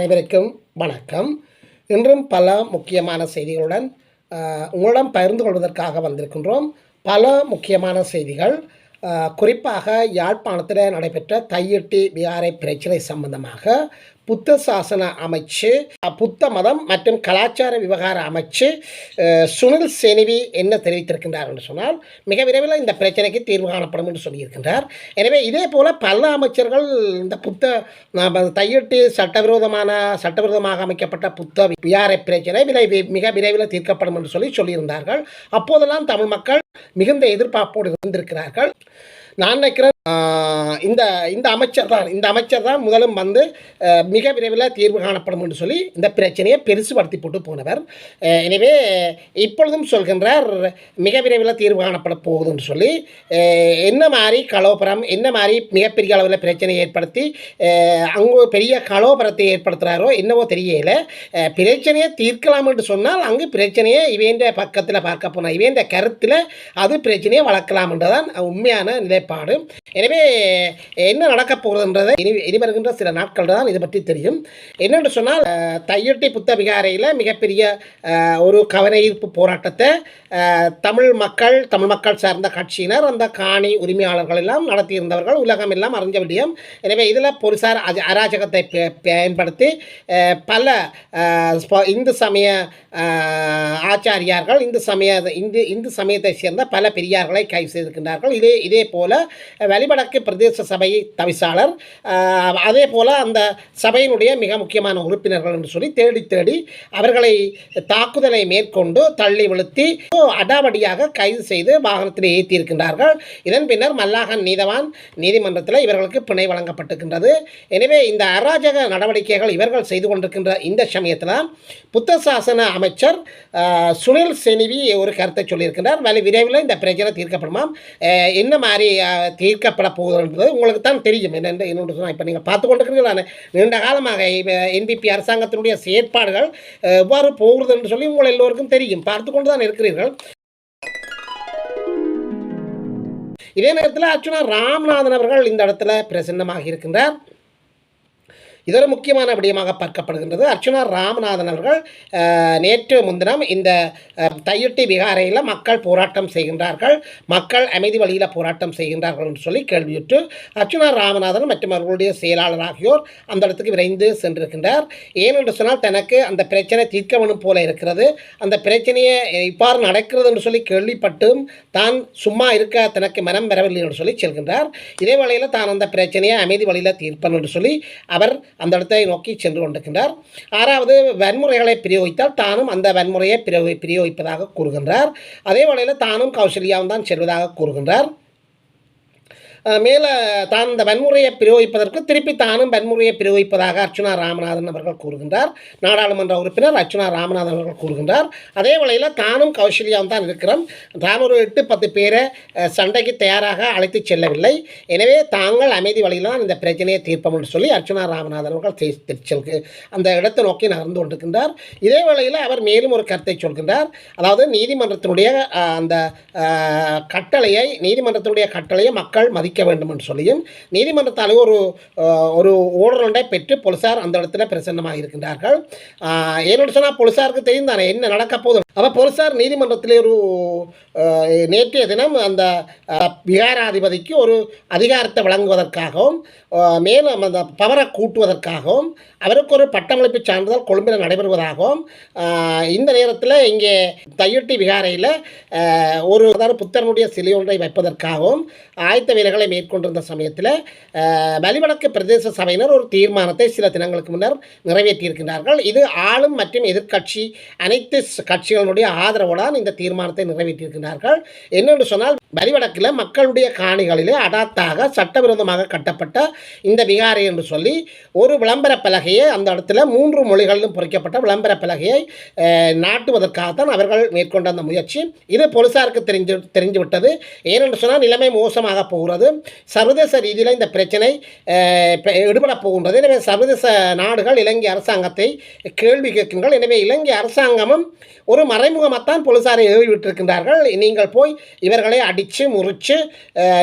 அனைவருக்கும் வணக்கம். இன்றும் பல முக்கியமான செய்திகளுடன் உங்களிடம் பகிர்ந்து கொள்வதற்காக வந்திருக்கின்றோம். பல முக்கியமான செய்திகள் குறிப்பாக யாழ்ப்பாணத்தில் நடைபெற்ற தையிட்டி விகாரை பிரச்சனை சம்பந்தமாக புத்த சாசன அமைச்சு புத்த மதம் மற்றும் கலாச்சார விவகார அமைச்சு சுனில் செனிவி என்ன தெரிவித்திருக்கின்றார் என்று சொன்னால் மிக விரைவில் இந்த பிரச்சனைக்கு தீர்வு காணப்படும் என்று சொல்லியிருக்கின்றார். எனவே இதே போல பல அமைச்சர்கள் இந்த புத்த தையிட்டு சட்டவிரோதமான சட்டவிரோதமாக அமைக்கப்பட்ட புத்த வியாரை பிரச்சனை விரை மிக விரைவில் தீர்க்கப்படும் என்று சொல்லி சொல்லியிருந்தார்கள். அப்போதெல்லாம் தமிழ் மக்கள் மிகுந்த எதிர்பார்ப்போடு இருந்திருக்கிறார்கள். நான் நினைக்கிறேன் இந்த இந்த அமைச்சர் தான் இந்த அமைச்சர் தான் முதலும் வந்து மிக விரைவில் தீர்வு காணப்படும் என்று சொல்லி இந்த பிரச்சனையை பெருசுபடுத்தி போட்டு போனவர். எனவே இப்பொழுதும் சொல்கின்றார் மிக விரைவில் தீர்வு காணப்பட போகுதுன்னு சொல்லி என்ன மாதிரி கலோபரம் என்ன மாதிரி மிகப்பெரிய அளவில் பிரச்சனையை ஏற்படுத்தி அங்கு பெரிய கலோபரத்தை ஏற்படுத்துகிறாரோ என்னவோ தெரியல. பிரச்சனையை தீர்க்கலாம் என்று சொன்னால் அங்கு பிரச்சனையை இவேண்ட பக்கத்தில் பார்க்க போனால் இவேண்ட கருத்தில் அது பிரச்சனையை வளர்க்கலாம் என்றுதான் உண்மையான நிலைப்பாடு எனவே என்ன நடக்கப் போகிறதுன்றதை இனி இனி வருகின்ற சில நாட்கள் தான் இது பற்றி தெரியும். என்னென்று சொன்னால் தையொட்டி தையட்டி புத்த விகாரையில் மிகப்பெரிய ஒரு கவன ஈர்ப்பு போராட்டத்தை தமிழ் மக்கள் தமிழ் மக்கள் சார்ந்த கட்சியினர் அந்த காணி உரிமையாளர்கள் எல்லாம் நடத்தியிருந்தவர்கள் உலகம் எல்லாம் அறிஞ்ச விடியும். எனவே இதில் போலீசார் அஜ- அராஜகத்தை பயன்படுத்தி பல ஸ்ப- இந்து சமய ஆச்சாரியார்கள் இந்து சமய இந்து இந்து சமயத்தை சேர்ந்த பல பெரியார்களை கைது செய்திருக்கின்றார்கள். இதே இதே போல வழிவடக்கு பிரதேச சபை தவிசாளர். அதே போல் அந்த சபையினுடைய மிக முக்கியமான உறுப்பினர்கள் என்று சொல்லி தேடி தேடி அவர்களை தாக்குதலை மேற்கொண்டு தள்ளி விழுத்தி அடாவடியாக கைது செய்து வாகனத்தில் ஏற்றியிருக்கின்றார்கள் இதன் பின்னர் மல்லாகன் நீதவான் நீதிமன்றத்தில் இவர்களுக்கு பிணை வழங்கப்பட்டிருக்கின்றது. எனவே இந்த அராஜக நடவடிக்கைகள் இவர்கள் செய்து கொண்டிருக்கின்ற இந்த சமயத்தில் புத்த சாசன அமைச்சர் சுனில் செனிவி ஒரு கருத்தை சொல்லியிருக்கின்றார். வலி விரைவில் இந்த பிரச்சனை தீர்க்கப்படுமாம். என்ன மாதிரி தீர்க்கப்பட போகுதுன்றது உங்களுக்கு தான் தெரியும். என்னென்று என்னோட சொன்னால் இப்போ நீங்கள் பார்த்து நான். நீண்ட காலமாக என்பிபி அரசாங்கத்தினுடைய செயற்பாடுகள் எவ்வாறு போகிறது என்று சொல்லி உங்கள் எல்லோருக்கும் தெரியும். பார்த்து கொண்டு தான் இருக்கிறீர்கள். இதே நேரத்தில் அர்ச்சுனா ராமநாதன் அவர்கள் இந்த இடத்துல பிரசன்னமாக இருக்கின்றார். இது ஒரு முக்கியமான விடயமாக பார்க்கப்படுகின்றது. அர்ச்சுனா ராமநாதன் அவர்கள் நேற்று முன்தினம் இந்த தையொட்டி விகாரையில் மக்கள் போராட்டம் செய்கின்றார்கள். மக்கள் அமைதி வழியில் போராட்டம் செய்கின்றார்கள் என்று சொல்லி கேள்வியுற்று அர்ச்சுனா ராமநாதன் மற்றும் அவர்களுடைய செயலாளர் ஆகியோர் அந்த இடத்துக்கு விரைந்து சென்றிருக்கின்றார். ஏனென்று சொன்னால் தனக்கு அந்த பிரச்சனை தீர்க்க வேணும் போல இருக்கிறது. அந்த பிரச்சனையை இவ்வாறு நடக்கிறது என்று சொல்லி கேள்விப்பட்டும் தான் சும்மா இருக்க தனக்கு மனம் வரவில்லை என்று சொல்லி செல்கின்றார். இதே வேளையில் தான் அந்த பிரச்சனையை அமைதி வழியில் தீர்ப்பன் என்று சொல்லி அவர் அந்த இடத்தை நோக்கி சென்று கொண்டிருக்கின்றார். ஆறாவது வன்முறைகளை பிரயோகித்தால் தானும் அந்த வன்முறையை பிரயோகிப்பதாக கூறுகின்றார். அதே வேளையில் தானும் கௌசல்யாவும் தான் செல்வதாக கூறுகின்றார். மேலே தான் இந்த வன்முறையை பிரயோகிப்பதற்கு திருப்பி தானும் வன்முறையை பிரயோகிப்பதாக அர்ச்சுனா ராமநாதன் அவர்கள் கூறுகின்றார். நாடாளுமன்ற உறுப்பினர் அர்ச்சுனா ராமநாதன் அவர்கள் கூறுகின்றார். அதே வேளையில் தானும் கௌசல்யாவும் தான் இருக்கிறோம் ராமர் ஒரு எட்டு பத்து பேரை சண்டைக்கு தயாராக அழைத்து செல்லவில்லை. எனவே தாங்கள் அமைதி வழியில் தான் இந்த பிரச்சனையை தீர்ப்போம் என்று சொல்லி அர்ச்சுனா ராமநாதன் அவர்கள் தே- அந்த இடத்தை நோக்கி நகர்ந்து கொண்டிருக்கின்றார். இதே வேளையில் அவர் மேலும் ஒரு கருத்தை சொல்கின்றார். அதாவது நீதிமன்றத்தினுடைய அந்த கட்டளையை நீதிமன்றத்தினுடைய கட்டளையை மக்கள் மதிக்க வேண்டும் என்று சொல்லியும் நீதிமன்றத்தாலே ஒரு ஒரு ஓர்டர் ஒன்றை பெற்று போலீசார் அந்த இடத்துல பிரசன்னமாக இருக்கின்றார்கள். என்னோட ஏன்னு சொன்னால் போலீசாருக்கு தெரியும் தானே என்ன நடக்க போதும் அப்போ போலீசார் நீதிமன்றத்தில் ஒரு நேற்றைய தினம் அந்த விகாராதிபதிக்கு ஒரு அதிகாரத்தை வழங்குவதற்காகவும் மேலும் அந்த பவரை கூட்டுவதற்காகவும் அவருக்கு ஒரு பட்டமளிப்பு சான்றிதழ் கொழும்பில் நடைபெறுவதாகவும் இந்த நேரத்தில் இங்கே தையொட்டி விகாரையில் ஒரு அதாவது சிலை ஒன்றை வைப்பதற்காகவும் ஆயத்த வேலைகளை மேற்கொண்டிருந்த சமயத்தில் வலிவடக்கு பிரதேச சபையினர் ஒரு தீர்மானத்தை சில தினங்களுக்கு முன்னர் நிறைவேற்றியிருக்கின்றார்கள். இது ஆளும் மற்றும் எதிர்க்கட்சி அனைத்து கட்சிகளுடைய ஆதரவுடன் இந்த தீர்மானத்தை நிறைவேற்றியிருக்கிறார்கள் என்னென்று சொன்னால் வலிவடக்கில் மக்களுடைய காணிகளிலே அடாத்தாக சட்டவிரோதமாக கட்டப்பட்ட இந்த விகாரை என்று சொல்லி ஒரு விளம்பர பலகையை அந்த இடத்துல மூன்று மொழிகளிலும் பொறிக்கப்பட்ட விளம்பர பலகையை நாட்டுவதற்காகத்தான் அவர்கள் மேற்கொண்ட அந்த முயற்சி. இது போலீசாருக்கு தெரிஞ்சு தெரிஞ்சு விட்டது ஏனென்று சொன்னால் நிலைமை மோசமாக போகிறது. சர்வதேச ரீதியில் இந்த பிரச்சனை அஹ், போகின்றது. எனவே சர்வதேச நாடுகள் இலங்கை அரசாங்கத்தை கேள்வி கேட்கின்றன எனவே இலங்கை அரசாங்கமும் ஒரு மறைமுகமாகத்தான் போலீசாரை ஏவி விட்டிருக்கின்றார்கள் நீங்கள் போய் இவர்களை அடித்து முறித்து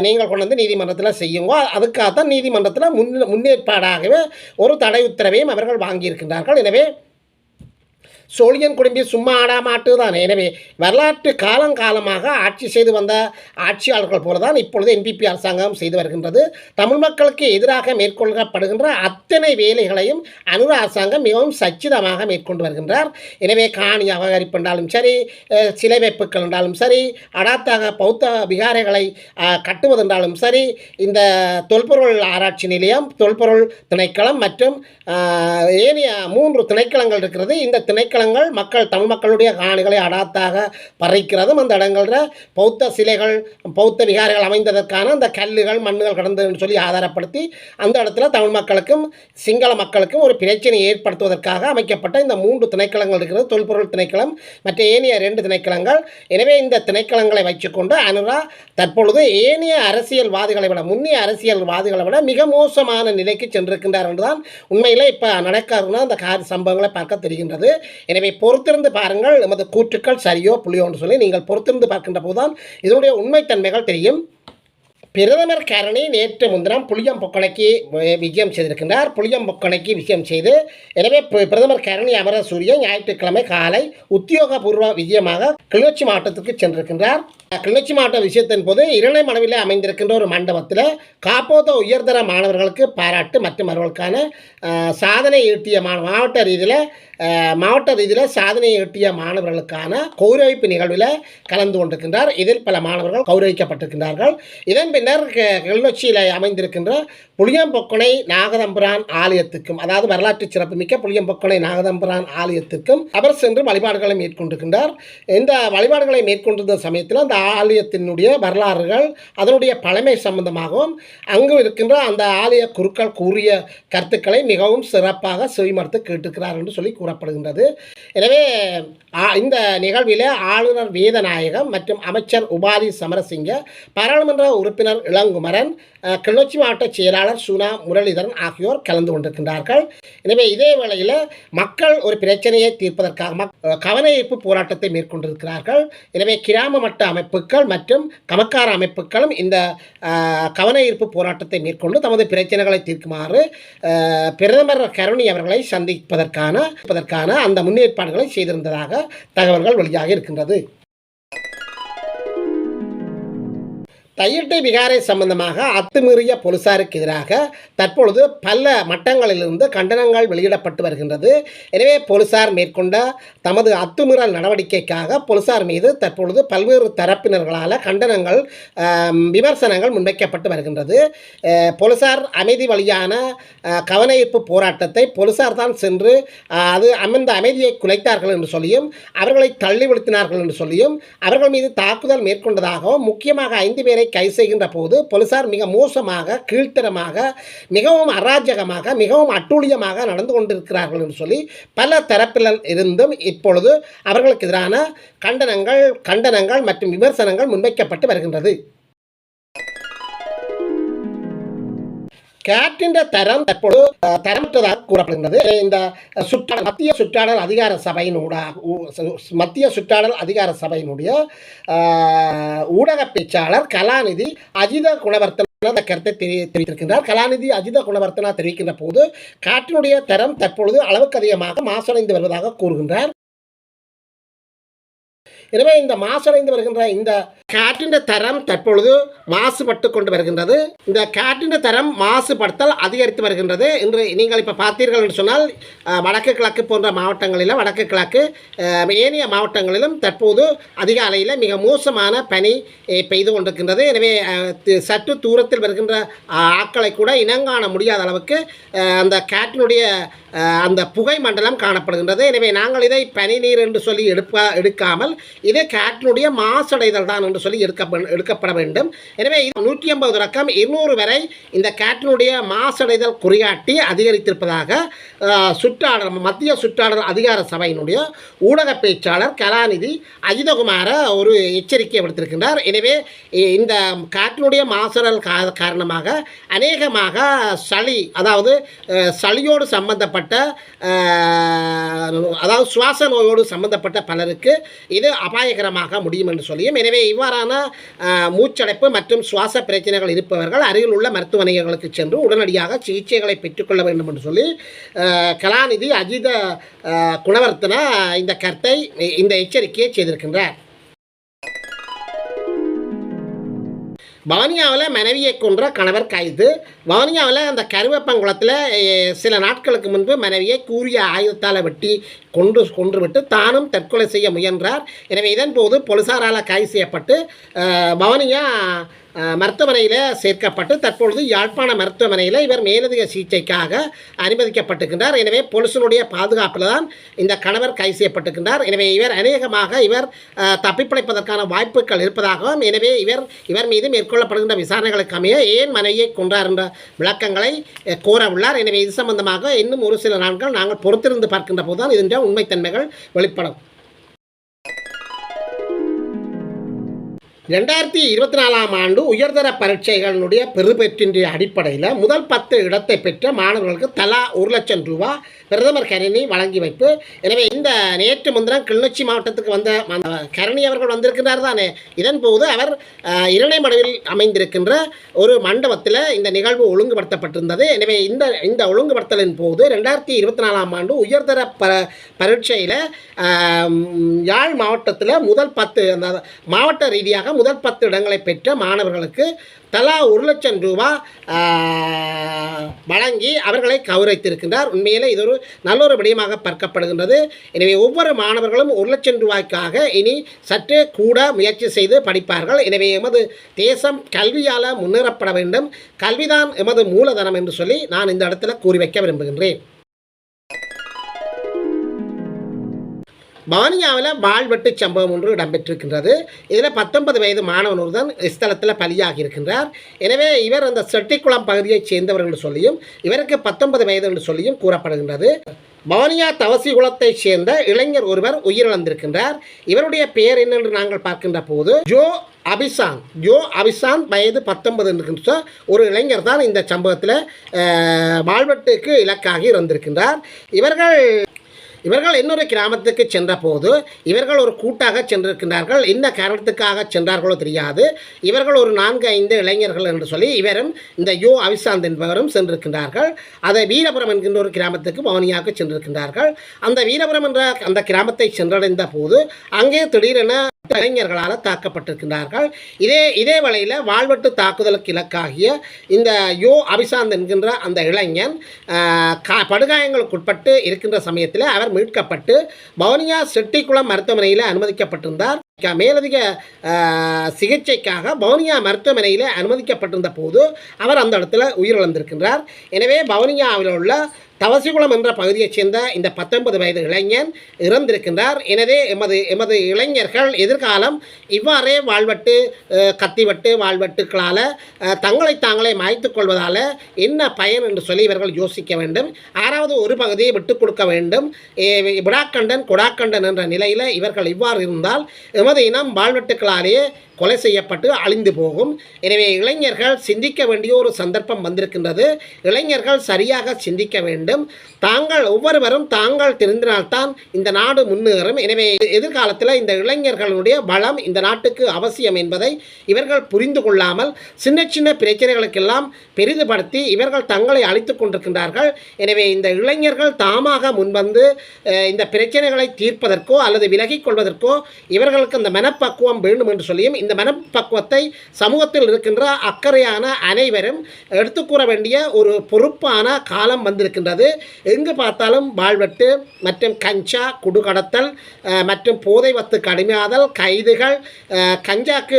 நீங்கள் கொண்டு வந்து நீதிமன்றத்தில் செய்யுங்க. அதுக்காகத்தான் நீதிமன்றத்தில் முன் முன்னேற்பாடாகவே ஒரு தடை உத்தரவையும் அவர்கள் வாங்கியிருக்கின்றார்கள். எனவே சோழியன் குடும்பி சும்மா ஆடாமாட்டு தான் எனவே வரலாற்று காலங்காலமாக ஆட்சி செய்து வந்த ஆட்சியாளர்கள் போல தான் இப்பொழுது என்பிபி அரசாங்கம் செய்து வருகின்றது. தமிழ் மக்களுக்கு எதிராக மேற்கொள்ளப்படுகின்ற அத்தனை வேலைகளையும் அனுர அரசாங்கம் மிகவும் சச்சிதமாக மேற்கொண்டு வருகின்றார். எனவே காணி அபகரிப்பு என்றாலும் சரி சிலை வைப்புகள் என்றாலும் சரி அடாத்தாக பௌத்த விகாரைகளை கட்டுவது கட்டுவதென்றாலும் சரி இந்த தொல்பொருள் ஆராய்ச்சி நிலையம் தொல்பொருள் திணைக்களம் மற்றும் ஏனைய மூன்று திணைக்களங்கள் இருக்கிறது. இந்த திணைக்களங்கள் மக்கள் தமிழ் மக்களுடைய காணிகளை அடாத்தாக பறிக்கிறதும் அந்த இடங்களில் பௌத்த சிலைகள் பௌத்த விகாரிகள் அமைந்ததற்கான அந்த கல்லுகள் மண்ணுகள் கடந்ததுன்னு சொல்லி ஆதாரப்படுத்தி அந்த இடத்துல தமிழ் மக்களுக்கும் சிங்கள மக்களுக்கும் ஒரு பிரச்சனையை ஏற்படுத்துவதற்காக அமைக்கப்பட்ட இந்த மூன்று திணைக்களங்கள் இருக்கிறது. தொல்பொருள் திணைக்களம் மற்ற ஏனைய ரெண்டு திணைக்களங்கள். எனவே இந்த திணைக்களங்களை வைத்துக்கொண்டு அனுரா தற்பொழுது ஏனைய அரசியல்வாதிகளை விட முன்னிய அரசியல்வாதிகளை விட மிக மோசமான நிலைக்கு சென்றிருக்கின்றார் என்றுதான் உண்மையில் இப்போ நடக்காருன்னா அந்த கார் சம்பவங்களை பார்க்க தெரிகின்றது. எனவே பொறுத்திருந்து பாருங்கள் எமது கூற்றுக்கள் சரியோ புள்ளியோன்னு சொல்லி நீங்கள் பொறுத்திருந்து பார்க்கின்ற போதுதான் இதனுடைய உண்மைத்தன்மைகள் தெரியும். பிரதமர் கரணி நேற்று முன்தினம் புளியம் பொக்கணைக்கு விஜயம் செய்திருக்கின்றார். புளியம் பொக்கணைக்கு விஜயம் செய்து எனவே பிர- பிரதமர் கரணி அமரசூரிய ஞாயிற்றுக்கிழமை காலை உத்தியோகபூர்வ விஜயமாக கிளிநொச்சி மாவட்டத்திற்கு சென்றிருக்கின்றார். கிளிநொச்சி மாவட்ட விஷயத்தின் போது இரணை மனவில் அமைந்திருக்கின்ற ஒரு மண்டபத்தில் காப்போத உயர்தர மாணவர்களுக்கு பாராட்டு மற்றும் அவர்களுக்கான சாதனை ஈட்டிய மா மாவட்ட ரீதியில் மாவட்ட ரீதியில் சாதனையை எட்டிய மாணவர்களுக்கான கௌரவிப்பு நிகழ்வில் கலந்து கொண்டிருக்கின்றார். இதில் பல மாணவர்கள் கௌரவிக்கப்பட்டிருக்கின்றார்கள். இதன் பின்னர் கிளிநொச்சியில் அமைந்திருக்கின்ற புளியம்பொக்கனை நாகதம்புரான் ஆலயத்துக்கும் அதாவது வரலாற்று சிறப்புமிக்க புளியம்பொக்கனை நாகதம்புரான் ஆலயத்திற்கும் அவர் சென்று வழிபாடுகளை மேற்கொண்டிருக்கின்றார். இந்த வழிபாடுகளை மேற்கொண்டிருந்த சமயத்தில் அந்த ஆலயத்தினுடைய வரலாறுகள் அதனுடைய பழமை சம்பந்தமாகவும் அங்கு இருக்கின்ற அந்த ஆலய குருக்கள் கூறிய கருத்துக்களை மிகவும் சிறப்பாக செவிமடுத்து கேட்டுக்கிறார் என்று சொல்லி கூறப்படுகின்றது. எனவே இந்த நிகழ்வில் ஆளுநர் வேதநாயகம் மற்றும் அமைச்சர் உபாதி சமரசிங்க பாராளுமன்ற உறுப்பினர் இளங்குமரன் கிளர்ச்சி மாவட்ட செயலாளர் சுனா முரளிதரன் ஆகியோர் கலந்து கொண்டிருக்கின்றார்கள். எனவே இதே வேளையில் மக்கள் ஒரு பிரச்சனையை தீர்ப்பதற்காக கவன ஈர்ப்பு போராட்டத்தை மேற்கொண்டிருக்கிறார்கள். எனவே கிராம மட்ட அமைப்புகள் மற்றும் கமக்கார அமைப்புகளும் இந்த கவன ஈர்ப்பு போராட்டத்தை மேற்கொண்டு தமது பிரச்சனைகளை தீர்க்குமாறு பிரதமர் கருணி அவர்களை சந்திப்பதற்கான சந்திப்பதற்கான அந்த முன்னேற்பாடுகளை செய்திருந்ததாக தகவல்கள் வெளியாக இருக்கின்றது. தையிட்டை விகாரை சம்பந்தமாக அத்துமீறிய போலீசாருக்கு எதிராக தற்பொழுது பல மட்டங்களிலிருந்து கண்டனங்கள் வெளியிடப்பட்டு வருகின்றது. எனவே போலீசார் மேற்கொண்ட தமது அத்துமீறல் நடவடிக்கைக்காக போலீசார் மீது தற்பொழுது பல்வேறு தரப்பினர்களால் கண்டனங்கள் விமர்சனங்கள் முன்வைக்கப்பட்டு வருகின்றது. போலீசார் அமைதி வழியான கவனயீர்ப்பு கவன ஈர்ப்பு போராட்டத்தை போலீசார் தான் சென்று அது அமைந்த அமைதியை குலைத்தார்கள் என்று சொல்லியும் அவர்களை தள்ளி விழுத்தினார்கள் என்று சொல்லியும் அவர்கள் மீது தாக்குதல் மேற்கொண்டதாகவும் முக்கியமாக ஐந்து பேரை கை செய்கின்ற போது போலீசார் மிக மோசமாக கீழ்த்தரமாக மிகவும் அராஜகமாக மிகவும் அட்டூழியமாக நடந்து கொண்டிருக்கிறார்கள் என்று சொல்லி பல தரப்பில் இருந்தும் இப்பொழுது அவர்களுக்கு எதிரான கண்டனங்கள் கண்டனங்கள் மற்றும் விமர்சனங்கள் முன்வைக்கப்பட்டு வருகின்றது. காற்றின் தரம் தற்போது தரமற்றதாக கூறப்படுகின்றது. இந்த சுற்றாடல் மத்திய சுற்றாடல் அதிகார சபையினூடாக மத்திய சுற்றாடல் அதிகார சபையினுடைய ஊடக பேச்சாளர் கலாநிதி அஜித குணவர்த்தன அந்த கருத்தை தெரி தெரிவித்திருக்கின்றார். கலாநிதி அஜித குணவர்த்தனா தெரிவிக்கின்ற போது காற்றினுடைய தரம் தற்பொழுது அளவுக்கு அதிகமாக மாசடைந்து வருவதாக கூறுகின்றார். எனவே இந்த மாசடைந்து வருகின்ற இந்த காற்றின் தரம் தற்பொழுது மாசுபட்டு கொண்டு வருகின்றது. இந்த காற்றின் தரம் மாசுபடுத்தல் அதிகரித்து வருகின்றது. இன்று நீங்கள் இப்போ பார்த்தீர்கள் என்று சொன்னால் வடக்கு கிழக்கு போன்ற மாவட்டங்களிலும் வடக்கு கிழக்கு ஏனைய மாவட்டங்களிலும் தற்போது அதிகாலையில் மிக மோசமான பனி பெய்து கொண்டிருக்கின்றது. எனவே சற்று தூரத்தில் வருகின்ற ஆட்களை கூட இனங்காண முடியாத அளவுக்கு அந்த காற்றினுடைய அந்த புகை மண்டலம் காணப்படுகின்றது. எனவே நாங்கள் இதை பனிநீர் என்று சொல்லி எடுப்ப எடுக்காமல் இதே காற்றினுடைய மாசடைதல் தான் என்று சொல்லி எடுக்க எடுக்கப்பட வேண்டும். எனவே நூற்றி ஐம்பது ரக்கம் இருநூறு வரை இந்த காற்றினுடைய மாசடைதல் குறியாட்டி அதிகரித்திருப்பதாக சுற்றாளர் சுற்றாடல் மத்திய சுற்றாடல் அதிகார சபையினுடைய ஊடக பேச்சாளர் கலாநிதி அஜிதகுமார ஒரு எச்சரிக்கை விடுத்திருக்கின்றார். எனவே இந்த காற்றினுடைய மாசடல் கா காரணமாக அநேகமாக சளி அதாவது சளியோடு சம்பந்தப்பட்ட அஹ், அதாவது சுவாச நோயோடு சம்பந்தப்பட்ட பலருக்கு இது அபாயகரமாக முடியும் என்று சொல்லியும் எனவே இவ்வாறான மூச்சடைப்பு மற்றும் சுவாச பிரச்சனைகள் இருப்பவர்கள் அருகில் உள்ள மருத்துவமனைகளுக்கு சென்று உடனடியாக சிகிச்சைகளை பெற்றுக்கொள்ள வேண்டும் என்று சொல்லி கலாநிதி அஜித குணவர்த்தன இந்த கருத்தை இந்த எச்சரிக்கையை செய்திருக்கின்றார். வானியாவில் மனைவியை கொன்ற கணவர் கைது. வானியாவில் அந்த கருவேப்பங்குளத்தில் சில நாட்களுக்கு முன்பு மனைவியை கூறிய ஆயுதத்தால் வெட்டி கொன்று கொன்றுவிட்டு தானும் தற்கொலை செய்ய முயன்றார். எனவே இதன் போது போலீசாரால் கைது செய்யப்பட்டு பவனியா மருத்துவமனையில் சேர்க்கப்பட்டு தற்பொழுது யாழ்ப்பாண மருத்துவமனையில் இவர் மேலதிக சிகிச்சைக்காக அனுமதிக்கப்பட்டிருக்கின்றார். எனவே போலீசினுடைய பாதுகாப்பில் தான் இந்த கணவர் கைது செய்யப்பட்டிருக்கின்றார். எனவே இவர் அநேகமாக இவர் தப்பிப்பிழைப்பதற்கான வாய்ப்புகள் இருப்பதாகவும் எனவே இவர் இவர் மீது மேற்கொள்ளப்படுகின்ற விசாரணைகளுக்கு அமைய ஏன் மனைவியை கொன்றார் என்ற விளக்கங்களை அஹ், கோர உள்ளார் எனவே இது சம்பந்தமாக இன்னும் ஒரு சில நாட்கள் நாங்கள் பொறுத்திருந்து பார்க்கின்ற போது தான் இதன் உண்மைத்தன்மைகள் வெளிப்படும். ரெண்டாயிரத்தி இருபத்தி நாலாம் ஆண்டு உயர்தர பரீட்சைகளினுடைய பெறுபேற்றின் அடிப்படையில் முதல் பத்து இடத்தை பெற்ற மாணவர்களுக்கு தலா ஒரு லட்சம் ரூபா பிரதமர் கரணி வழங்கி வைப்பு. எனவே இந்த நேற்று முன்தினம் கிளிநொச்சி மாவட்டத்துக்கு வந்த கரணி அவர்கள் வந்திருக்கிறார் தானே? இதன் போது அவர் இரணை இரணைமடுவில் அமைந்திருக்கின்ற ஒரு மண்டபத்தில் இந்த நிகழ்வு ஒழுங்குபடுத்தப்பட்டிருந்தது. எனவே இந்த இந்த ஒழுங்குபடுத்தலின் போது ரெண்டாயிரத்தி இருபத்தி நாலாம் ஆண்டு உயர்தர ப பரீட்சையில் யாழ் மாவட்டத்தில் முதல் பத்து அந்த மாவட்ட ரீதியாக முதல் பத்து இடங்களை பெற்ற மாணவர்களுக்கு தலா ஒரு லட்சம் ரூபா வழங்கி அவர்களை கௌரவித்திருக்கின்றார். உண்மையிலே இது ஒரு நல்ல ஒரு விடயமாக பார்க்கப்படுகின்றது. எனவே ஒவ்வொரு மாணவர்களும் ஒரு லட்சம் ரூபாய்க்காக இனி சற்று கூட முயற்சி செய்து படிப்பார்கள். எனவே எமது தேசம் கல்வியால் முன்னேறப்பட வேண்டும். கல்விதான் எமது மூலதனம் என்று சொல்லி நான் இந்த இடத்துல கூறி வைக்க விரும்புகின்றேன். பானியாவில் வாழ்வெட்டு சம்பவம் ஒன்று இடம்பெற்றிருக்கின்றது. இதில் பத்தொன்பது வயது மாணவன் ஒருவன் ஸ்தலத்தில் பலியாகி இருக்கின்றார் எனவே இவர் அந்த செட்டிக்குளம் பகுதியைச் சேர்ந்தவர் என்று சொல்லியும் இவருக்கு பத்தொன்பது வயது என்று சொல்லியும் கூறப்படுகின்றது. பவானியா தவசி குலத்தைச் சேர்ந்த இளைஞர் ஒருவர் உயிரிழந்திருக்கின்றார். இவருடைய பெயர் என்னென்று நாங்கள் பார்க்கின்ற போது ஜோ அபிசான் ஜோ அபிசான் வயது பத்தொன்பது இருக்கின்ற ஒரு இளைஞர் தான் இந்த சம்பவத்தில் வாழ்வெட்டுக்கு இலக்காகி இருந்திருக்கின்றார் இவர்கள் இவர்கள் இன்னொரு கிராமத்துக்கு சென்றபோது இவர்கள் ஒரு கூட்டாக சென்றிருக்கின்றார்கள். என்ன காரணத்துக்காக சென்றார்களோ தெரியாது. இவர்கள் ஒரு நான்கு ஐந்து இளைஞர்கள் என்று சொல்லி இவரும் இந்த யோ அவிசாந்த் என்பவரும் சென்றிருக்கின்றார்கள். அதை வீரபுரம் என்கின்ற ஒரு கிராமத்துக்கு மௌனியாக சென்றிருக்கின்றார்கள். அந்த வீரபுரம் என்ற அந்த கிராமத்தை சென்றடைந்த போது அங்கே திடீரென இளைஞர்களால் தாக்கப்பட்டிருக்கின்றார்கள். இதே இதே வேளையில் வாழ்வெட்டு தாக்குதலுக்கு இலக்காகிய இந்த யோ அபிசாந்த் என்கின்ற அந்த இளைஞன் கா படுகாயங்களுக்கு உட்பட்டு இருக்கின்ற சமயத்தில் அவர் மீட்கப்பட்டு பவனியா செட்டிக்குளம் மருத்துவமனையில் அனுமதிக்கப்பட்டிருந்தார். மேலதிக சிகிச்சைக்காக பவனியா மருத்துவமனையில் அனுமதிக்கப்பட்டிருந்த போது அவர் அந்த இடத்துல உயிரிழந்திருக்கின்றார். எனவே பவனியாவில் உள்ள தவசிகுளம் என்ற பகுதியைச் சேர்ந்த இந்த பத்தொன்பது வயது இளைஞன் இறந்திருக்கின்றார். எனவே எமது எமது இளைஞர்கள் எதிர்காலம் இவ்வாறே வாழ்வட்டு கத்திவட்டு வாழ்வட்டுக்களால் தங்களை தாங்களே மாய்த்து கொள்வதால் என்ன பயன் என்று சொல்லி இவர்கள் யோசிக்க வேண்டும். ஆறாவது ஒரு பகுதியை விட்டுக் கொடுக்க வேண்டும். விடாக்கண்டன் கொடாக்கண்டன் என்ற நிலையில் இவர்கள் இவ்வாறு இருந்தால் எமது இனம் வாழ்வட்டுக்களாலேயே கொலை செய்யப்பட்டு அழிந்து போகும். எனவே இளைஞர்கள் சிந்திக்க வேண்டிய ஒரு சந்தர்ப்பம் வந்திருக்கின்றது. இளைஞர்கள் சரியாக சிந்திக்க வேண்டும். தாங்கள் ஒவ்வொருவரும் தாங்கள் தெரிந்தினால்தான் இந்த நாடு முன்னேறும். எனவே எதிர்காலத்தில் இந்த இளைஞர்களுடைய பலம் இந்த நாட்டுக்கு அவசியம் என்பதை இவர்கள் புரிந்து கொள்ளாமல் சின்ன சின்ன பிரச்சனைகளுக்கெல்லாம் பெரிதுபடுத்தி இவர்கள் தங்களை அழித்து கொண்டிருக்கின்றார்கள். எனவே இந்த இளைஞர்கள் தாமாக முன்வந்து இந்த பிரச்சனைகளை தீர்ப்பதற்கோ அல்லது விலகிக் கொள்வதற்கோ இவர்களுக்கு அந்த மனப்பக்குவம் வேண்டும் என்று சொல்லியும் இந்த மனப்பக்குவத்தை சமூகத்தில் இருக்கின்ற அக்கறையான அனைவரும் எடுத்துக்கூற வேண்டிய ஒரு பொறுப்பான காலம் வந்திருக்கின்றது. எங்கு பார்த்தாலும் வாழ்வெட்டு மற்றும் கஞ்சா குடுகடத்தல் மற்றும் போதை வத்துக்கு அடிமையாதல் கைதுகள் கஞ்சாக்கு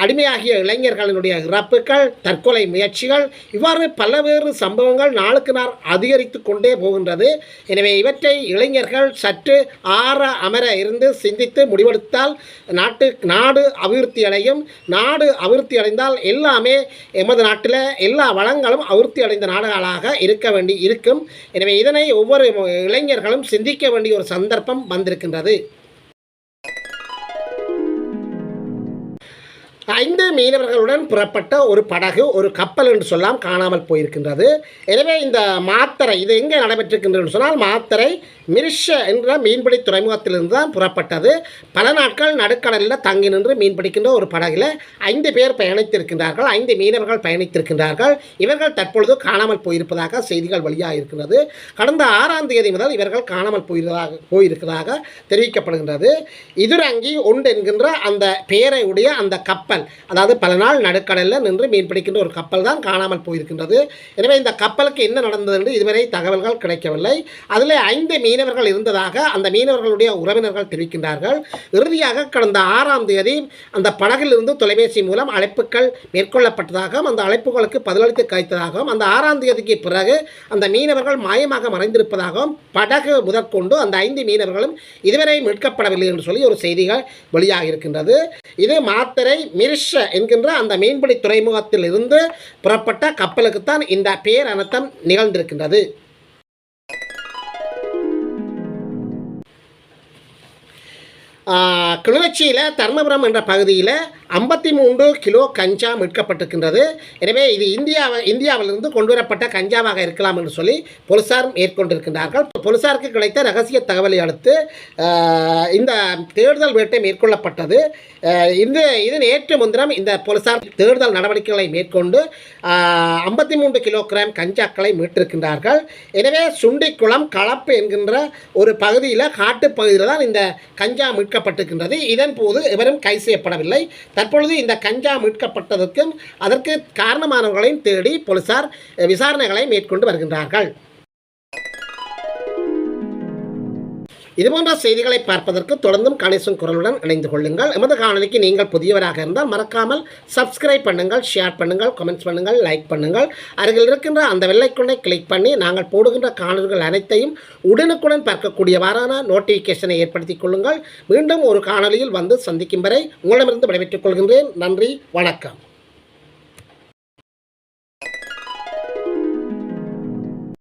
அடிமையாகிய இளைஞர்களினுடைய இறப்புகள் தற்கொலை முயற்சிகள் இவ்வாறு பல்வேறு சம்பவங்கள் நாளுக்கு நாள் அதிகரித்து கொண்டே போகின்றது. எனவே இவற்றை இளைஞர்கள் சற்று ஆற அமர இருந்து சிந்தித்து முடிவெடுத்தால் நாட்டு நாடு அபிவிருத்தி அடையும் நாடு அபிவிருத்தி அடைந்தால் எல்லாமே எமது நாட்டில் எல்லா வளங்களும் அபிவிருத்தி அடைந்த நாடுகளாக இருக்க வேண்டி இருக்கும். எனவே இதனை ஒவ்வொரு இளைஞர்களும் சிந்திக்க வேண்டிய ஒரு சந்தர்ப்பம் வந்திருக்கின்றது. ஐந்து மீனவர்களுடன் புறப்பட்ட ஒரு படகு ஒரு கப்பல் என்று சொல்லாம் காணாமல் போயிருக்கின்றது. எனவே இந்த மாத்தரை இது எங்கே நடைபெற்றிருக்கின்றது சொன்னால் மாத்தரை மிர்ஷ என்ற மீன்பிடி துறைமுகத்திலிருந்து தான் புறப்பட்டது. பல நாட்கள் நடுக்கடலில் தங்கி நின்று மீன் பிடிக்கின்ற ஒரு படகில் ஐந்து பேர் பயணித்திருக்கின்றார்கள். ஐந்து மீனவர்கள் பயணித்திருக்கின்றார்கள். இவர்கள் தற்பொழுது காணாமல் போயிருப்பதாக செய்திகள் வெளியாக இருக்கின்றது. கடந்த ஆறாம் தேதி முதல் இவர்கள் காணாமல் போயிருதாக போயிருக்கிறதாக தெரிவிக்கப்படுகின்றது. இதுரங்கி உண்டு என்கின்ற அந்த பெயரை உடைய அந்த கப்பல் அதாவது பல நாள் நடுக்கடலில் நின்று மீன் பிடிக்கின்ற ஒரு கப்பல் தான் காணாமல் போயிருக்கின்றது. எனவே இந்த கப்பலுக்கு என்ன நடந்தது என்று இதுவரை தகவல்கள் கிடைக்கவில்லை. அதில் ஐந்து மீனவர்கள் இருந்ததாக அந்த மீனவர்களுடைய உறவினர்கள் தெரிவிக்கின்றார்கள். இறுதியாக கடந்த ஆறாம் தேதி அந்த படகிலிருந்து தொலைபேசி மூலம் அழைப்புகள் மேற்கொள்ளப்பட்டதாகவும் அந்த அழைப்புகளுக்கு பதிலளித்து கிடைத்ததாகவும் அந்த ஆறாம் தேதிக்கு பிறகு அந்த மீனவர்கள் மாயமாக மறைந்திருப்பதாகவும் படகு முதற்கொண்டு அந்த ஐந்து மீனவர்களும் இதுவரை மீட்கப்படவில்லை என்று சொல்லி ஒரு செய்திகள் வெளியாக இருக்கின்றது இது மாத்தரை மிரிஷ என்கின்ற அந்த மீன்பிடி துறைமுகத்தில் இருந்து புறப்பட்ட கப்பலுக்குத்தான் இந்த பேர் அனர்த்தம் நிகழ்ந்திருக்கின்றது கிளிநொச்சியில் தர்மபுரம் என்ற பகுதியில் ஐம்பத்தி மூன்று கிலோ கஞ்சா மீட்கப்பட்டிருக்கின்றது. எனவே இது இந்தியாவை இந்தியாவிலிருந்து கொண்டு வரப்பட்ட கஞ்சாவாக இருக்கலாம் என்று சொல்லி போலீசார் மேற்கொண்டிருக்கின்றார்கள். போலீசாருக்கு கிடைத்த ரகசிய தகவலை அடுத்து இந்த தேடுதல் வேட்டை மேற்கொள்ளப்பட்டது. இந்த இது நேற்று முன்தினம் இந்த போலீசார் தேடுதல் நடவடிக்கைகளை மேற்கொண்டு ஐம்பத்தி மூன்று கிலோகிராம் கஞ்சாக்களை மீட்டிருக்கின்றார்கள். எனவே சுண்டிக்குளம் களப்பு என்கின்ற ஒரு பகுதியில் காட்டுப் பகுதியில் தான் இந்த கஞ்சா மீட்கப்பட்டிருக்கின்றது. இதன் போது எவரும் கை செய்யப்படவில்லை. தற்பொழுது இந்த கஞ்சா மீட்கப்பட்டதற்கும் அதற்கு காரணமானவர்களையும் தேடி போலீசார் விசாரணைகளை மேற்கொண்டு வருகின்றார்கள். இதுபோன்ற செய்திகளை பார்ப்பதற்கு தொடர்ந்தும் கணேசன் குரலுடன் இணைந்து கொள்ளுங்கள். எமது காணொலிக்கு நீங்கள் புதியவராக இருந்தால் மறக்காமல் சப்ஸ்கிரைப் பண்ணுங்கள் ஷேர் பண்ணுங்கள் கமெண்ட்ஸ் பண்ணுங்கள் லைக் பண்ணுங்கள். அருகில் இருக்கின்ற அந்த வெள்ளைக்குண்டை கிளிக் பண்ணி நாங்கள் போடுகின்ற காணொலிகள் அனைத்தையும் உடனுக்குடன் பார்க்கக்கூடியவாறான நோட்டிஃபிகேஷனை ஏற்படுத்திக் கொள்ளுங்கள். மீண்டும் ஒரு காணொலியில் வந்து சந்திக்கும் வரை உங்களிடமிருந்து விடைபெற்றுக் கொள்கின்றேன். நன்றி வணக்கம்.